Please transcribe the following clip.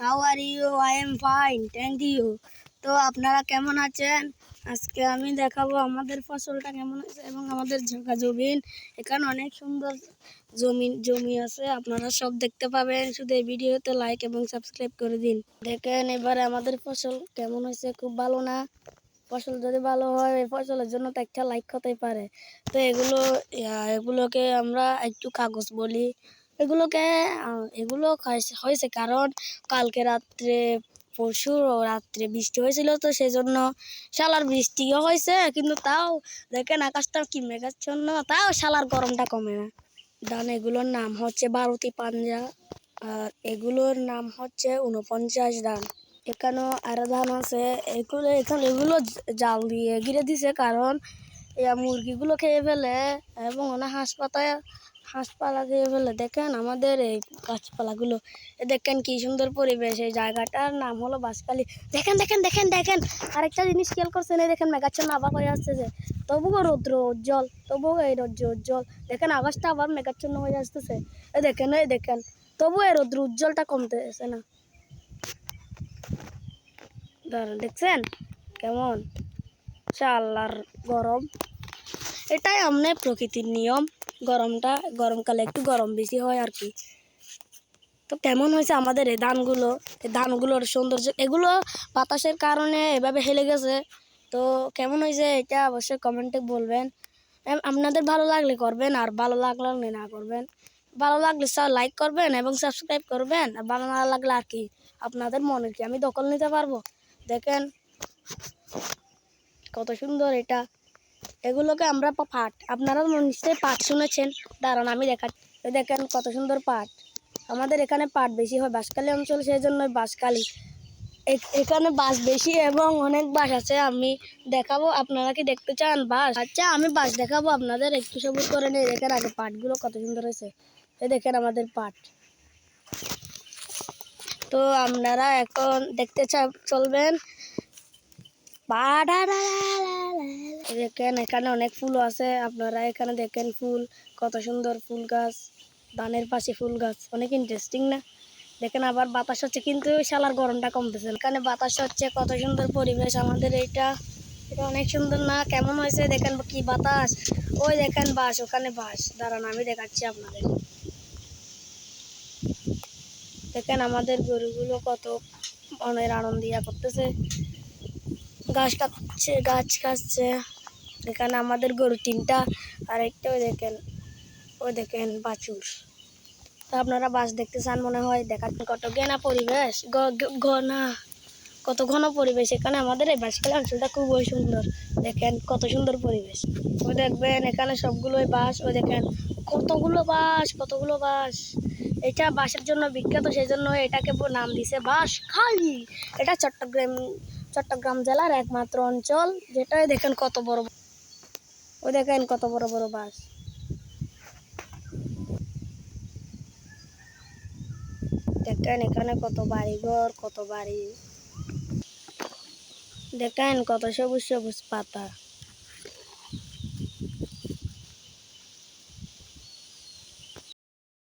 How are you I am fine thank you তো আপনারা কেমন আছেন? আজকে আমি দেখাবো আমাদের ফসলটা কেমন আছে এবং আমাদের জায়গা জমিন। এখানে অনেক সুন্দর জমি জমি আছে, আপনারা সব দেখতে পাবেন। শুধু এই ভিডিওতে লাইক এবং সাবস্ক্রাইব করে দিন। দেখেন এবারে আমাদের ফসল কেমন হয়েছে, খুব ভালো না? ফসল যদি ভালো হয়, এই ফসলের জন্য তো একটা লাইক হতেই পারে। তো এগুলো এগুলোকে আমরা একটু কাগজ বলি। এগুলোকে এগুলো হয়েছে- কারণ কালকে রাত্রে পরশু রাত্রে বৃষ্টি হয়েছিল তো সেই জন্য শালার বৃষ্টিও হয়েছে, কিন্তু তাও দেখেন আকাশটা কি মেঘাচ্ছন্ন, তাও শালার গরমটা কমে না। ধান এগুলোর নাম হচ্ছে বারোটি পাঞ্জা, আর এগুলোর নাম হচ্ছে উনপঞ্চাশ ধান এখানেও আরও ধান আছে, এগুলো, এখন এগুলো জাল দিয়ে ঘিরে দিছে কারণ মুরগিগুলো খেয়ে ফেলে এবং ওনা হাঁস হাঁসপালা খেয়ে ফেলে দেখেন আমাদের এই গাছপালাগুলো দেখেন কি সুন্দর পরিবেশ, এই জায়গাটার নাম হলো বাসকালি দেখেন দেখেন দেখেন দেখেন, আরেকটা জিনিস খেয়াল করছেন, এই দেখেন মেঘাচ্ছন্ন আবার হয়ে আসছে যে, তবুও রৌদ্র উজ্জ্বল, তবুও এই রৌদ্র উজ্জ্বল, দেখেন আকাশটা আবার মেঘাচ্ছন্ন হয়ে আসতেছে। এই দেখেন এই দেখেন, তবুও এই রৌদ্র উজ্জ্বলটা কমতেছে না। দেখছেন? কেমন? আল্লাহর গরম। এটাই আমনে প্রকৃতির নিয়ম। গরমটা, গরমকালে একটু গরম বেশি হয় আর কি। তো কেমন হয়েছে আমাদের এই ধানগুলো? এই ধানগুলোর সৌন্দর্য, এগুলো বাতাসের কারণে এভাবে হেলে গেছে। তো কেমন হয়েছে এটা অবশ্যই কমেন্টে বলবেন। আপনাদের ভালো লাগলে করবেন আর ভালো লাগলে না করবেন। ভালো লাগলে লাইক করবেন এবং সাবস্ক্রাইব করবেন। আর ভালো না লাগলে আর কি আপনাদের মনের কি আমি দখল নিতে পারব? দেখেন, কত সুন্দর এটা। এগুলোকে আমরা পাট আপনারা নিশ্চয়ই পাট শুনেছেন। দাঁড়ান, আমি দেখা দেখেন কত সুন্দর পাট আমাদের এখানে পাট বেশি হয় বাঁশকালী অঞ্চল, সেই জন্য বাঁশখালী। এ- এখানে বাঁশ বেশি এবং অনেক বাঁশ আছে, আমি দেখাবো। আপনারা কি দেখতে চান বাঁশ? আচ্ছা আমি বাঁশ দেখাবো আপনাদের। একটু সবুজ করে নিয়ে দেখেন আগে পাটগুলো কত সুন্দর হয়েছে। এই দেখেন আমাদের পাট তো আপনারা এখন দেখতে চলবেন। এই দেখেন, এখানে অনেক ফুল আছে। আপনারা এখানে দেখেন ফুল, কত সুন্দর ফুল গাছ, ধানের পাশে ফুল গাছ, অনেক ইন্টারেস্টিং না? দেখেন আবার বাতাস হচ্ছে, কিন্তু শালার গরমটা কমতেছে এখানে বাতাস হচ্ছে, কত সুন্দর পরিবেশ আমাদের এইটা। এটা অনেক সুন্দর না? কেমন হয়েছে? দেখেন কি বাতাস? ওই দেখেন বাস ওখানে বাস দাঁড়ান, আমি দেখাচ্ছি আপনাদের। দেখেন আমাদের গরুগুলো কত মনের আনন্দ ইয়া করতেছে। গাছ কাটছে গাছ কাটছে। এখানে আমাদের গরু তিনটা আর একটা ওই দেখেন ওই দেখেন বাছুর। তা আপনারা বাস দেখতে চান মনে হয় দেখাচ্ছেন কত ঘেনা পরিবেশ ঘনা কত ঘন পরিবেশ এখানে আমাদের, এই বাসখালী অঞ্চলটা খুবই সুন্দর। দেখেন কত সুন্দর পরিবেশ। ওই দেখবেন এখানে সবগুলোই বাস ওই দেখেন কতগুলো বাস কতগুলো বাস এটা বাসের জন্য বিখ্যাত সেই জন্য এটাকে নাম দিছে বাস খালি এটা চট্টগ্রাম চট্টগ্রাম জেলার একমাত্র অঞ্চল যেটাই দেখেন কত বড় ওই দেখেন কত বড় বড় বাস দেখেন এখানে কত বাড়ি ঘর কত বাড়ি। দেখেন কত সবুজ সবুজ পাতা।